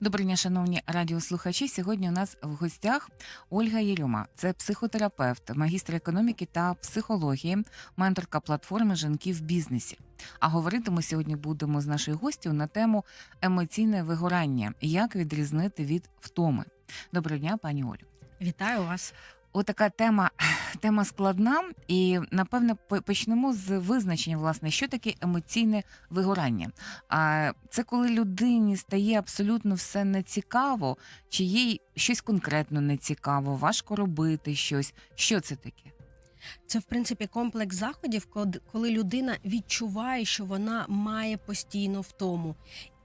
Добрий дня, шановні радіослухачі. Сьогодні у нас в гостях Ольга Єрюма. Це психотерапевт, магістр економіки та психології, менторка платформи Жінки в бізнесі. А говорити ми сьогодні будемо з нашою гостю на тему емоційне вигорання, як відрізнити від втоми. Доброго дня, пані Олю. Вітаю вас. Отака тема, тема складна, і напевно по- почнемо з визначення, власне, що таке емоційне вигорання. А це коли людині стає абсолютно все нецікаво, чи їй щось конкретно нецікаво, важко робити щось. Що це таке? Це в принципі комплекс заходів, коли людина відчуває, що вона має постійно втому.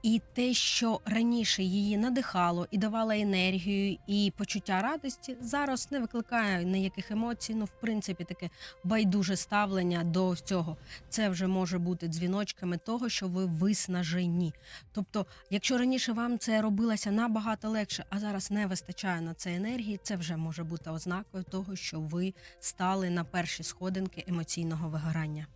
І те, що раніше її надихало і давало енергію і почуття радості, зараз не викликає ніяких емоцій. Ну, в принципі, таке байдуже ставлення до цього. Це вже може бути дзвіночками того, що ви виснажені. Тобто, якщо раніше вам це робилося набагато легше, а зараз не вистачає на це енергії, це вже може бути ознакою того, що ви стали на перші сходинки емоційного вигорання.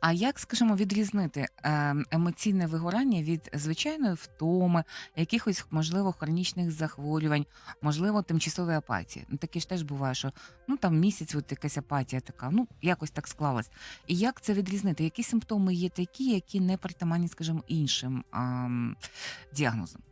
А як, скажімо, відрізнити е, емоційне вигорання від звичайної втоми, якихось, можливо, хронічних захворювань, можливо, тимчасової апатії? Ну, таке ж теж буває, що ну там місяць, от якась апатія така, ну якось так склалась. І як це відрізнити? Які симптоми є такі, які не притаманні, скажімо, іншим ам, діагнозам?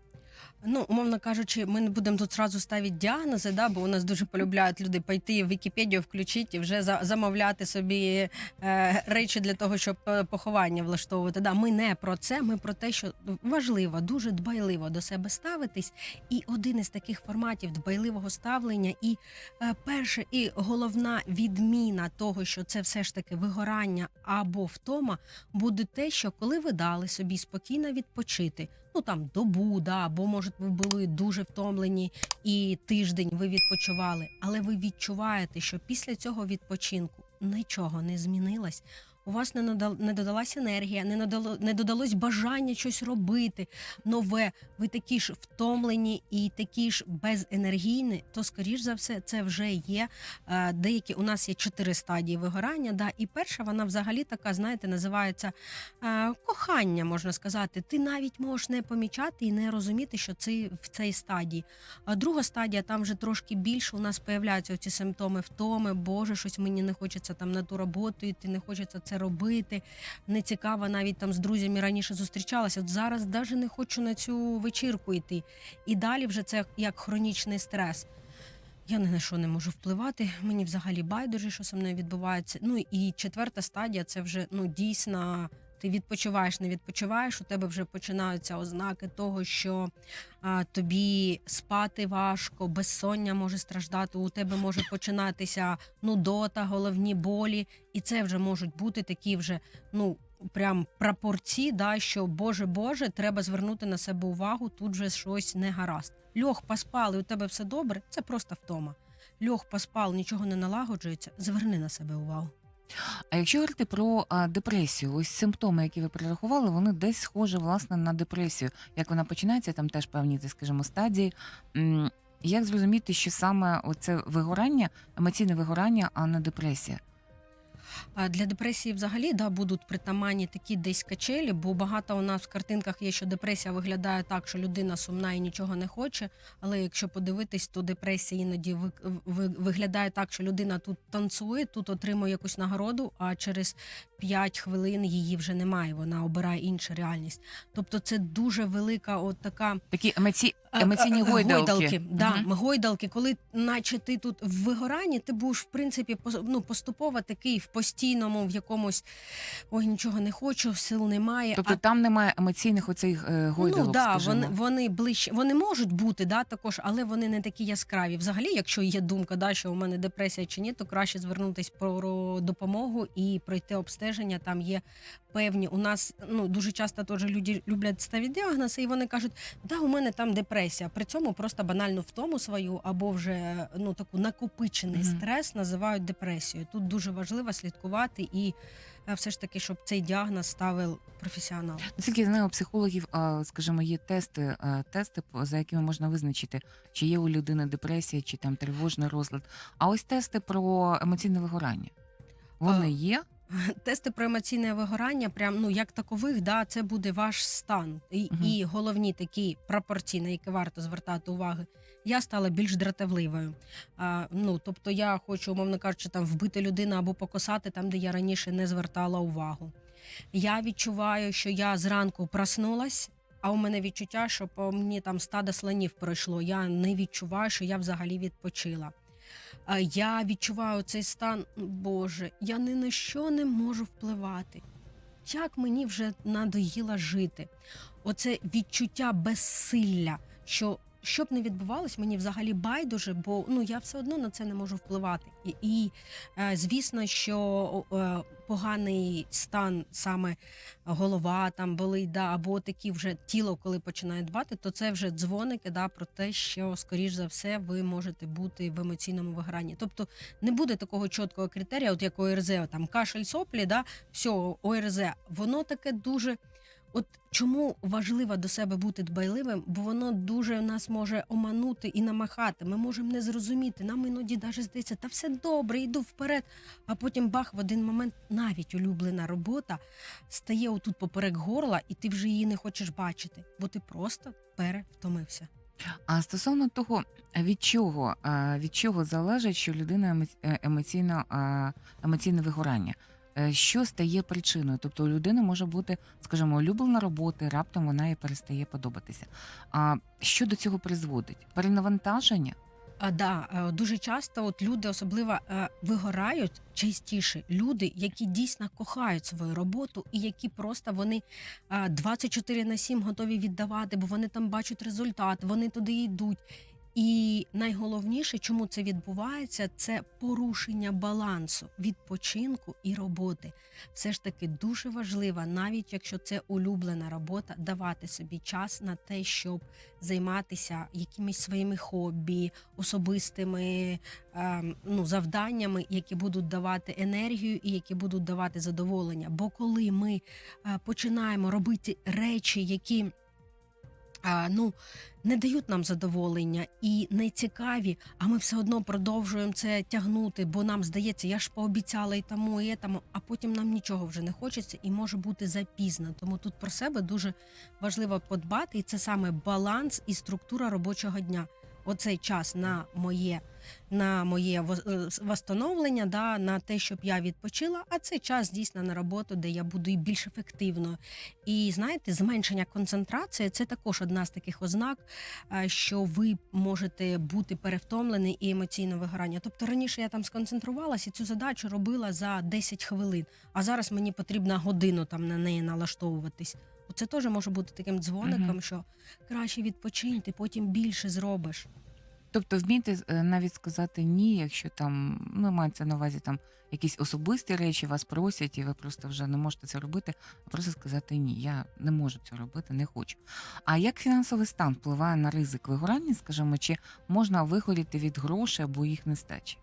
Ну, умовно кажучи, ми не будемо тут зразу ставити діагнози, да, бо у нас дуже полюбляють люди пойти в Вікіпедію, включити і вже за- замовляти собі е, речі для того, щоб е, поховання влаштовувати. Да, ми не про це, ми про те, що важливо, дуже дбайливо до себе ставитись. І один із таких форматів дбайливого ставлення, і е, перше, і головна відміна того, що це все ж таки вигорання або втома, буде те, що коли ви дали собі спокійно відпочити, ну там добу, да, або може ви були дуже втомлені і тиждень ви відпочивали, але ви відчуваєте, що після цього відпочинку нічого не змінилось. У вас не не додалась енергія, не надало не додалось бажання щось робити нове. Ви такі ж втомлені і такі ж безенергійні, то скоріш за все, це вже є е, деякі. У нас є чотири стадії вигорання. Да, і перша вона взагалі така, знаєте, називається е, кохання, можна сказати. Ти навіть можеш не помічати і не розуміти, що це в цій стадії. А друга стадія там вже трошки більше. У нас появляються ці симптоми втоми. Боже, щось мені не хочеться там на ту роботу йти, не хочеться це робити. Не цікаво, навіть там з друзями раніше зустрічалася. От зараз навіть не хочу на цю вечірку йти. І далі вже це як хронічний стрес. Я ні на що не можу впливати. Мені взагалі байдуже, що со мною відбувається. Ну і четверта стадія це вже ну дійсно. Ти відпочиваєш, не відпочиваєш. У тебе вже починаються ознаки того, що а, тобі спати важко, безсоння може страждати. У тебе може починатися нудота, головні болі, і це вже можуть бути такі вже ну прям прапорці, да, що Боже Боже, треба звернути на себе увагу. Тут вже щось не гаразд. Льох поспали, у тебе все добре. Це просто втома. Льох поспав, нічого не налагоджується. Зверни на себе увагу. А якщо говорити про депресію, ось симптоми, які ви перерахували, вони десь схожі власне на депресію. Як вона починається, там теж певні, скажімо, стадії. Як зрозуміти, що саме оце вигорання, емоційне вигорання, а не депресія? Для депресії взагалі да, будуть притаманні такі десь качелі, бо багато у нас в картинках є, що депресія виглядає так, що людина сумна і нічого не хоче. Але якщо подивитись, то депресія іноді ви- ви- виглядає так, що людина тут танцює, тут отримує якусь нагороду, а через 5 хвилин її вже немає. Вона обирає іншу реальність. Тобто це дуже велика от така Такі емоці... Емоційні а, а, гойдалки. гойдалки, да, гойдалки, коли наче ти тут в вигоранні, ти будеш в принципі ну, поступово такий в постійному, в якомусь ой, нічого не хочу, сил немає. Тобто а там немає емоційних оцих е, гойдалок, ну да, скажімо. вони, вони ближче, вони можуть бути, да, також, але вони не такі яскраві. Взагалі, якщо є думка, да, що у мене депресія чи ні, то краще звернутися про допомогу і пройти обстеження. Там є певні. У нас ну дуже часто теж люди люблять ставити діагнози, і вони кажуть, да, у мене там депресія. При цьому просто банально втому свою або вже ну таку накопичений Мгм. стрес називають депресією. Тут дуже важливо слідкувати і е, все ж таки, щоб цей діагноз ставив професіонал. Наскільки я знаю, у психологів, скажімо, є тести, тести, за якими можна визначити, чи є у людини депресія, чи там тривожний розлад. А ось тести про емоційне вигорання. Вони А, є? Тести про емоційне вигорання, прям ну як такових, да, це буде ваш стан. І, Мгм. і головні такі пропорції, на які варто звертати уваги. Я стала більш дратівливою. А, ну, тобто, я хочу, умовно кажучи, там вбити людину або покосати там, де я раніше не звертала увагу. Я відчуваю, що я зранку проснулась, а у мене відчуття, що по мені там стадо слонів пройшло. Я не відчуваю, що я взагалі відпочила. А Я відчуваю цей стан, Боже, я ні на що не можу впливати. Як мені вже надоїло жити? Оце відчуття безсилля, що що б не відбувалось, мені взагалі байдуже, бо ну я все одно на це не можу впливати. І, і е, звісно, що е, поганий стан, саме голова там болить, да, або такі вже тіло, коли починає дбати, то це вже дзвоники да, про те, що скоріш за все ви можете бути в емоційному вигранні. Тобто не буде такого чіткого критерія, от як ОРЗ, там кашель соплі, да, все, ОРЗ, воно таке дуже. От чому важливо до себе бути дбайливим, бо воно дуже нас може оманути і намахати. Ми можемо не зрозуміти. Нам іноді навіть здається, та все добре, йду вперед. А потім бах в один момент навіть улюблена робота стає отут поперек горла, і ти вже її не хочеш бачити, бо ти просто перевтомився. А стосовно того, від чого, е, від чого залежить, що людина е, емоційно, е, емоційне вигорання? Е, Що стає причиною? Тобто у людини може бути, скажімо, улюблена робота, раптом вона їй перестає подобатися. А що до цього призводить? Перенавантаження? А да, е, дуже часто от люди особливо е, вигорають частіше люди, які дійсно кохають свою роботу, і які просто вони е, 24 на 7 готові віддавати, бо вони там бачать результат, вони туди йдуть. І найголовніше, чому це відбувається, це порушення балансу відпочинку і роботи. Все ж таки дуже важливо, навіть якщо це улюблена робота, давати собі час на те, щоб займатися якимись своїми хобі, особистими ем, ну, завданнями, які будуть давати енергію і які будуть давати задоволення. Бо коли ми е, починаємо робити речі, які ну, не дають нам задоволення і не цікаві, а ми все одно продовжуємо це тягнути, бо нам здається, я ж пообіцяла і тому, і тому, а потім нам нічого вже не хочеться і може бути запізно. Тому тут про себе дуже важливо подбати, і це саме баланс і структура робочого дня. Оцей час на моє, на моє е, восстановлення, да, на те, щоб я відпочила, а це час дійсно на роботу, де я буду і більш ефективною. І знаєте, зменшення концентрації це також одна з таких ознак, е, що ви можете бути перевтомлені і емоційно вигорання. Тобто раніше я там сконцентрувалася і цю задачу робила за 10 хвилин, а зараз мені потрібно годину там на неї налаштовуватись. Це теж може бути таким дзвоником, Мгм. що краще відпочинь, ти потім більше зробиш. Тобто вміти е, навіть сказати ні, якщо там ну мається на увазі там якісь особисті речі, вас просять, і ви просто вже не можете це робити, а просто сказати ні, я не можу це робити, не хочу. А як фінансовий стан впливає на ризик вигорання, скажімо, чи можна вигоріти від грошей або їх нестачі?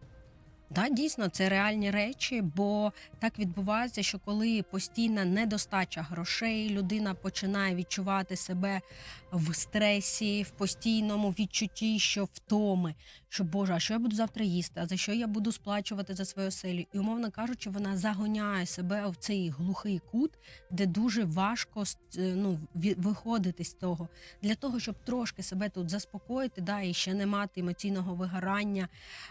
Да, дійсно, це реальні речі, бо так відбувається, що коли постійна недостача грошей, людина починає відчувати себе в стресі, в постійному відчутті, що втоми, що Боже, а що я буду завтра їсти? А за що я буду сплачувати за свою оселю? І умовно кажучи, вона загоняє себе в цей глухий кут, де дуже важко е, ну, виходити з того. Для того, щоб трошки себе тут заспокоїти, да, і ще не мати емоційного вигорання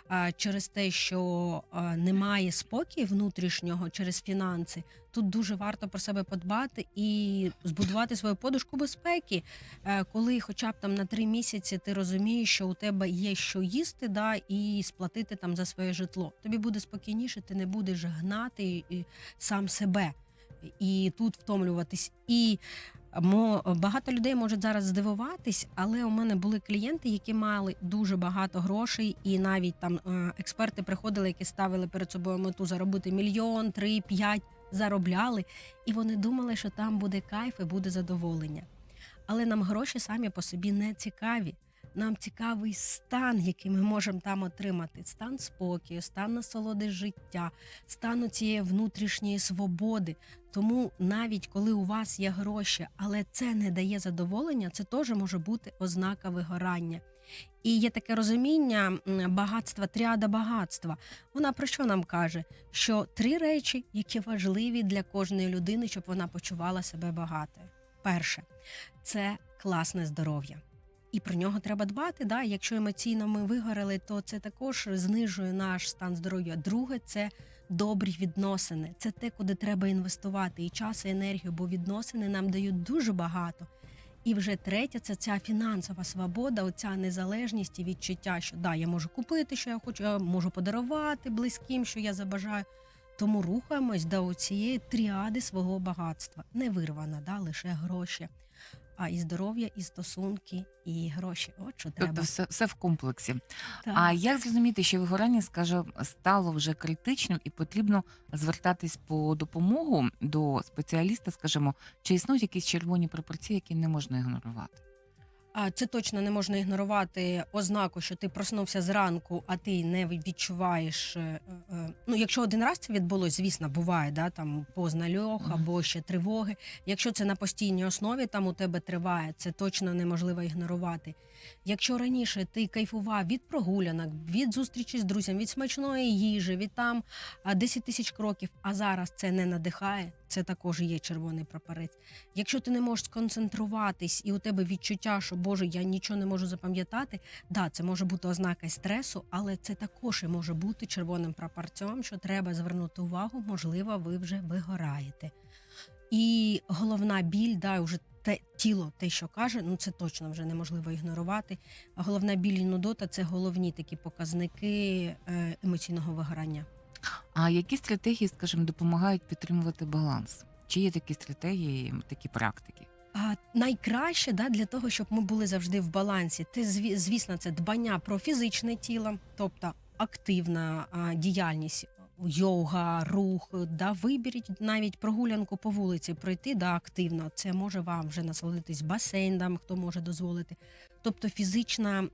а, через те, що а, немає спокою внутрішнього через фінанси, тут дуже варто про себе подбати і збудувати свою подушку безпеки, е, коли хоча б там на три місяці ти розумієш, що у тебе є що їсти, да, і сплатити там за своє житло. Тобі буде спокійніше, ти не будеш гнати сам себе і тут втомлюватись. І багато людей можуть зараз здивуватись, але у мене були клієнти, які мали дуже багато грошей, і навіть там е, експерти приходили, які ставили перед собою мету заробити мільйон, три, п'ять, заробляли, і вони думали, що там буде кайф і буде задоволення. Але нам гроші самі по собі не цікаві. нам цікавий стан, який ми можемо там отримати: стан спокою, стан насолоди життя, стан цієї внутрішньої свободи. Тому навіть коли у вас є гроші, але це не дає задоволення, це теж може бути ознака вигорання. І є таке розуміння багатства, тріада багатства. Вона про що нам каже? Що три речі, які важливі для кожної людини, щоб вона почувала себе багатою. Перше це класне здоров'я. І про нього треба дбати. Да? Якщо емоційно ми вигорали, то це також знижує наш стан здоров'я. Друге, це добрі відносини. Це те, куди треба інвестувати і час, і енергію, бо відносини нам дають дуже багато. І вже третє це ця фінансова свобода, оця незалежність і відчуття, що да, я можу купити, що я хочу, я можу подарувати близьким, що я забажаю. Тому рухаємось до цієї тріади свого багатства. Не вирвана, да, лише гроші, а і здоров'я, і стосунки, і гроші. От що треба. Тобто все, все в комплексі. Так. А як зрозуміти, що вигорання, скаже, стало вже критичним і потрібно звертатись по допомогу до спеціаліста, скажімо, чи існують якісь червоні пропорції, які не можна ігнорувати? А це точно не можна ігнорувати ознаку, що ти проснувся зранку, а ти не відчуваєш. е, е, Ну, якщо один раз це відбулось, звісно, буває, да, там позна льох або ще тривоги. Якщо це на постійній основі, там у тебе триває, це точно неможливо ігнорувати. Якщо раніше ти кайфував від прогулянок, від зустрічі з друзями, від смачної їжі, від там а, 10 тисяч кроків, а зараз це не надихає, це також є червоний прапорець. Якщо ти не можеш сконцентруватись і у тебе відчуття, що Боже, я нічого не можу запам'ятати, да, це може бути ознака стресу, але це також і може бути червоним прапорцем, що треба звернути увагу, можливо, ви вже вигораєте. І головна біль, да, вже те тіло, те, що каже, ну це точно вже неможливо ігнорувати. Головна біль і нудота це головні такі показники е, емоційного вигорання. А які стратегії, скажімо, допомагають підтримувати баланс? Чи є такі стратегії, такі практики? А найкраще да, для того, щоб ми були завжди в балансі, зві- звісно, це дбання про фізичне тіло, тобто активна а, діяльність, йога, рух. Да, виберіть навіть прогулянку по вулиці пройти да, активно. Це може вам вже насолодитись басейн, да, хто може дозволити. Тобто фізична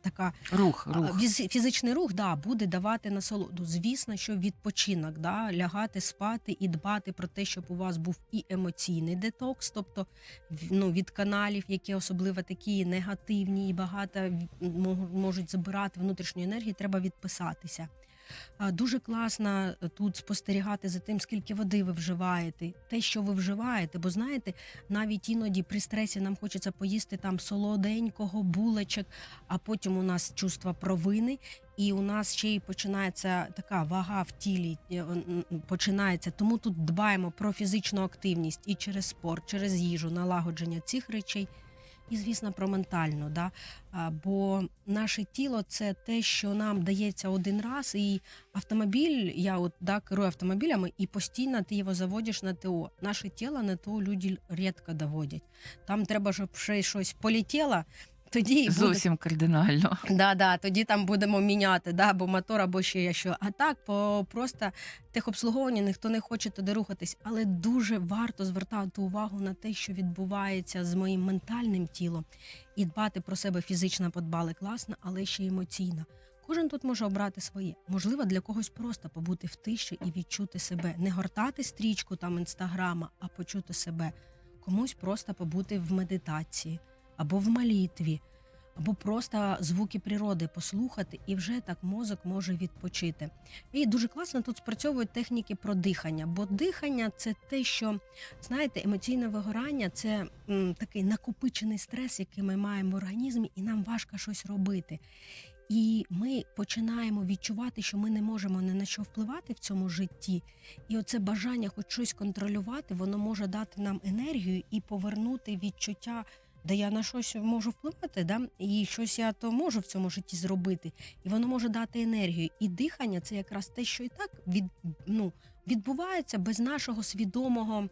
така Рух, рух. фізи- Фізичний рух да, буде давати насолоду. Звісно, що відпочинок, да, лягати, спати і дбати про те, щоб у вас був і емоційний детокс, тобто ну, від каналів, які особливо такі негативні і багато можуть забирати внутрішню енергію, треба відписатися. Дуже класно е, тут спостерігати за тим, скільки води ви вживаєте, те, що ви вживаєте. Бо знаєте, навіть іноді при стресі нам хочеться поїсти там солоденького, булочок, а потім у нас чувство провини, і у нас ще й починається така вага в тілі. е, Починається. Тому тут дбаємо про фізичну активність і через спорт, через їжу, налагодження цих речей. І, звісно, про ментальну, да? Бо наше тіло це те, що нам дається один раз, і автомобіль, я от да, керую автомобілями, і постійно ти його заводиш на ТО. Наше тіло на ТО люди рідко доводять. Там треба, щоб ще щось полетіло, тоді і буде Зовсім кардинально. Да, да, тоді там будемо міняти, да, або мотор, або ще є що. А так, по просто техобслуговування ніхто не хоче туди рухатись. Але дуже варто звертати увагу на те, що відбувається з моїм ментальним тілом, і дбати про себе фізично подбали класно, але ще емоційно. Кожен тут може обрати своє. Можливо, для когось просто побути в тиші і відчути себе, не гортати стрічку там інстаграма, а почути себе. Комусь просто побути в медитації або в молитві або просто звуки природи послухати, і вже так мозок може відпочити. І дуже класно тут спрацьовують техніки про дихання, бо дихання це те, що знаєте, емоційне вигорання це м, такий накопичений стрес, який ми маємо в організмі, і нам важко щось робити. І ми починаємо відчувати, що ми не можемо ні на що впливати в цьому житті. І оце бажання хоч щось контролювати, воно може дати нам енергію і повернути відчуття де я на щось можу впливати, да? і щось я то можу в цьому житті зробити, і воно може дати енергію. І дихання це якраз те, що і так від, ну, відбувається без нашого свідомого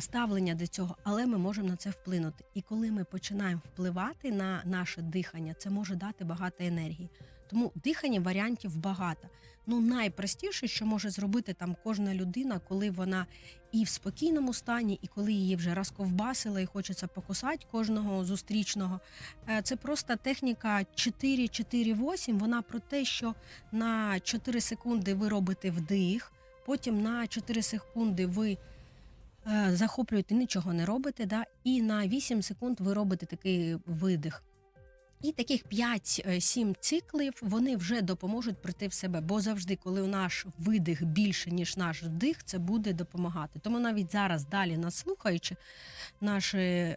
ставлення до цього, але ми можемо на це вплинути. І коли ми починаємо впливати на наше дихання, це може дати багато енергії. Тому дихання варіантів багато. Ну, найпростіше, що може зробити там кожна людина, коли вона і в спокійному стані, і коли її вже розковбасили, і хочеться покусати кожного зустрічного. е, Це просто техніка 4-4-8. Вона про те, що на 4 секунди ви робите вдих, потім на 4 секунди ви е, захоплюєте, нічого не робите, да? і на 8 секунд ви робите такий видих. І таких 5-7 циклів вони вже допоможуть прийти в себе, бо завжди, коли наш видих більше, ніж наш вдих, це буде допомагати. Тому навіть зараз далі нас слухаючи, наші е,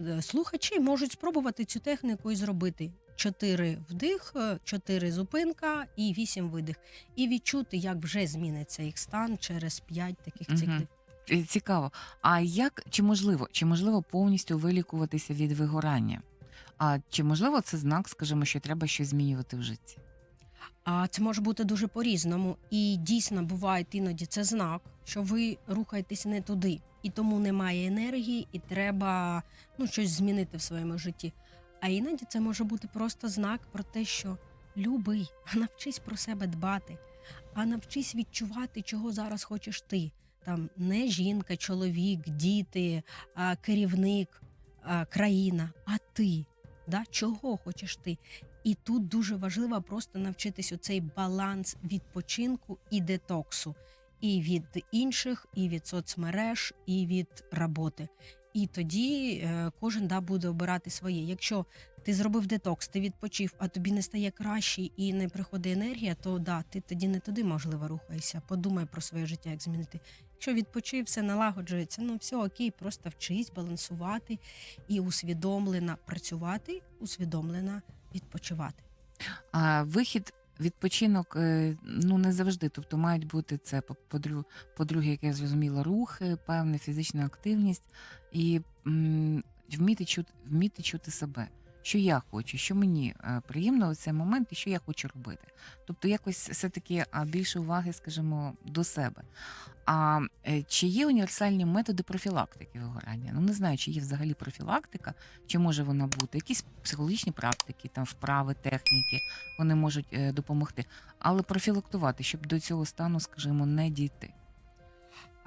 е, слухачі можуть спробувати цю техніку і зробити. 4 вдих, 4 зупинка і 8 видих. І відчути, як вже зміниться їх стан через 5 таких циклів. Е, Цікаво. А як чи можливо, чи можливо повністю вилікуватися від вигорання? А чи можливо це знак, скажімо, що треба щось змінювати в житті? А це може бути дуже по-різному. І дійсно буває іноді це знак, що ви рухаєтесь не туди, і тому немає енергії, і треба ну, щось змінити в своєму житті. А іноді це може бути просто знак про те, що любий, а навчись про себе дбати, а навчись відчувати, чого зараз хочеш ти. Там не жінка, чоловік, діти, керівник, країна, а ти. Да? Чого хочеш ти? І тут дуже важливо просто навчитись цей баланс відпочинку і детоксу, і від інших, і від соцмереж, і від роботи. І тоді е, кожен да, буде обирати своє. Якщо ти зробив детокс, ти відпочив, а тобі не стає краще і не приходить енергія, то да, ти тоді не туди можливо рухаєшся. Подумай про своє життя, як змінити. Якщо відпочив, все налагоджується, ну все окей, просто вчись балансувати і усвідомлено працювати, усвідомлено відпочивати. А вихід, відпочинок, е, ну не завжди. Тобто мають бути це по- подру- по-друге, як я зрозуміла, рухи, певна фізична активність і м, вміти чути, вміти чути себе. Що я хочу, що мені е, приємно в цей момент, і що я хочу робити. Тобто, якось все-таки більше уваги, скажімо, до себе. А е, чи є універсальні методи профілактики вигорання? Ну не знаю, чи є взагалі профілактика, чи може вона бути якісь психологічні практики, там вправи, техніки, вони можуть е, допомогти. Але профілактувати, щоб до цього стану, скажімо, не дійти.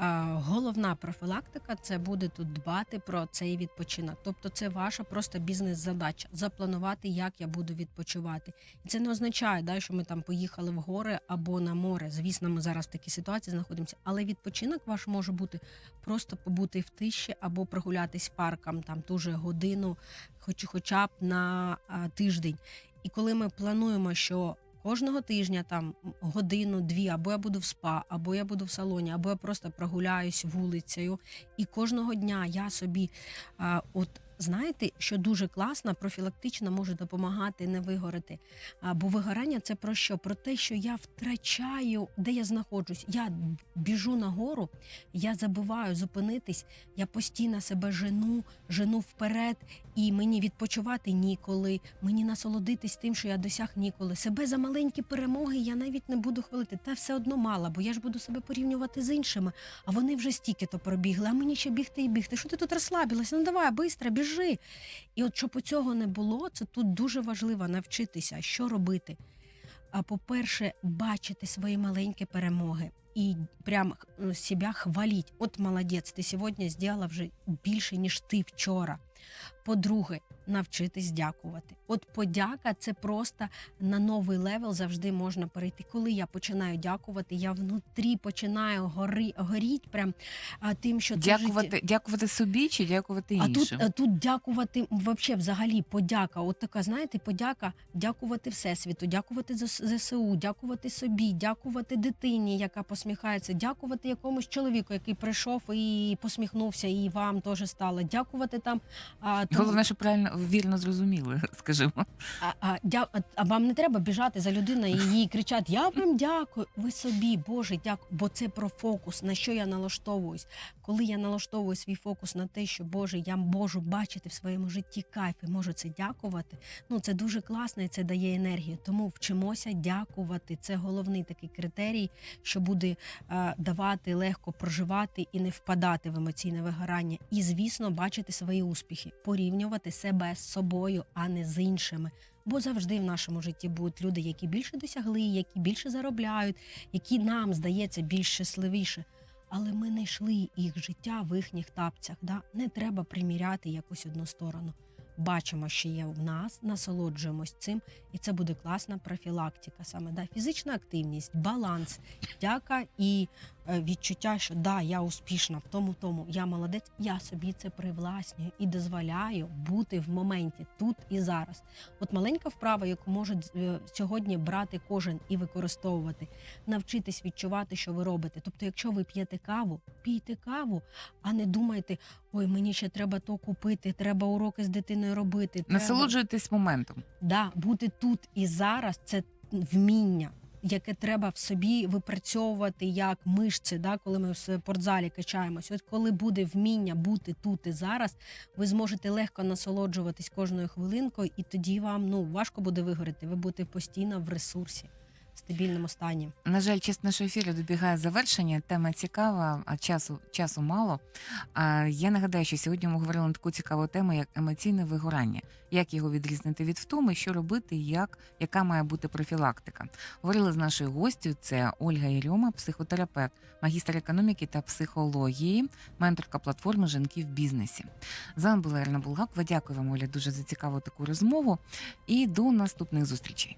Головна профілактика це буде тут дбати про цей відпочинок. Тобто, це ваша просто бізнес-задача запланувати, як я буду відпочивати. І це не означає, да, що ми там поїхали в гори або на море. Звісно, ми зараз в такій ситуації знаходимося. Але відпочинок ваш може бути просто побути в тиші або прогулятись парком там ту же годину, хоч хоча б на а, тиждень. І коли ми плануємо, що кожного тижня там годину-дві, або я буду в спа, або я буду в салоні, або я просто прогуляюсь вулицею. І кожного дня я собі, от знаєте, що дуже класно, профілактично може допомагати не вигорати. А, бо вигорання це про що? Про те, що я втрачаю, де я знаходжусь. Я біжу нагору, я забуваю зупинитись, я постійно себе жену, жену вперед, і мені відпочивати ніколи, мені насолодитись тим, що я досяг ніколи. Себе за маленькі перемоги я навіть не буду хвалити. Та все одно мала, бо я ж буду себе порівнювати з іншими. А вони вже стільки то пробігли, а мені ще бігти і бігти. Що ти тут розслабилася? Ну давай, бистро, біжи. І от щоб цього не було, це тут дуже важливо навчитися, що робити. А по-перше, бачити свої маленькі перемоги і прям ну, себе хваліть. От молодець, ти сьогодні зробила вже більше, ніж ти вчора. По-друге, навчитись дякувати. От подяка це просто на новий левел завжди можна перейти. Коли я починаю дякувати, я внутрі починаю гори, горіть прям а, тим, що це життя. Дякувати, дякувати собі чи дякувати А тут, а тут дякувати вообще взагалі подяка. От така, знаєте, подяка дякувати Всесвіту, дякувати за ЗСУ, дякувати собі, дякувати дитині, яка посміхається, дякувати якомусь чоловіку, який прийшов і посміхнувся, і вам теж стало. Дякувати там. А, тому- Головне, що правильно вірно зрозуміли, скажімо. а, а, дя... а- а вам не треба біжати за людиною і їй кричати: Я вам дякую. Ви собі, Боже, дякую. Бо це про фокус, на що я налаштовуюсь. Коли я налаштовую свій фокус на те, що Боже, я можу бачити в своєму житті кайф і можу це дякувати. Ну це дуже класно і це дає енергію. Тому вчимося дякувати. Це головний такий критерій, що буде е, давати легко проживати і не впадати в емоційне вигорання. І, звісно, бачити свої успіхи. Успіхи, порівнювати себе з собою, а не з іншими. Бо завжди в нашому житті будуть люди, які більше досягли, які більше заробляють, які нам здається більш щасливіше. Але ми не йшли їх життя в їхніх тапцях. Да? Не треба приміряти якусь одну сторону. Бачимо, що є в нас, насолоджуємось цим, і це буде класна профілактика. Саме да? фізична активність, баланс, дяка і відчуття, що да, я успішна в тому, тому я молодець. Я собі це привласнюю і дозволяю бути в моменті тут і зараз. От маленька вправа, яку може е, сьогодні брати кожен і використовувати, навчитись відчувати, що ви робите. Тобто, якщо ви п'єте каву, пійте каву, а не думайте, ой, мені ще треба то купити, треба уроки з дитиною робити. Треба... Насолоджуйтесь моментом. Да, бути тут і зараз це вміння, яке треба в собі випрацьовувати як мишці, да, коли ми в спортзалі качаємось. От коли буде вміння бути тут і зараз, ви зможете легко насолоджуватись кожною хвилинкою, і тоді вам ну важко буде вигоріти. Ви будете постійно в ресурсі, стабільному стані. На жаль, час нашого ефіру добігає завершення. Тема цікава, а часу часу мало. А я нагадаю, що сьогодні ми говорили на таку цікаву тему, як емоційне вигорання, як його відрізнити від втоми, що робити, як яка має бути профілактика. Говорили з нашою гостю. Це Ольга Єрьома, психотерапевт, магістр економіки та психології, менторка платформи Жінки в бізнесі. З вами була Ірина Булгакова. Дякую вам, Оля, дуже за цікаву таку розмову. І до наступних зустрічей.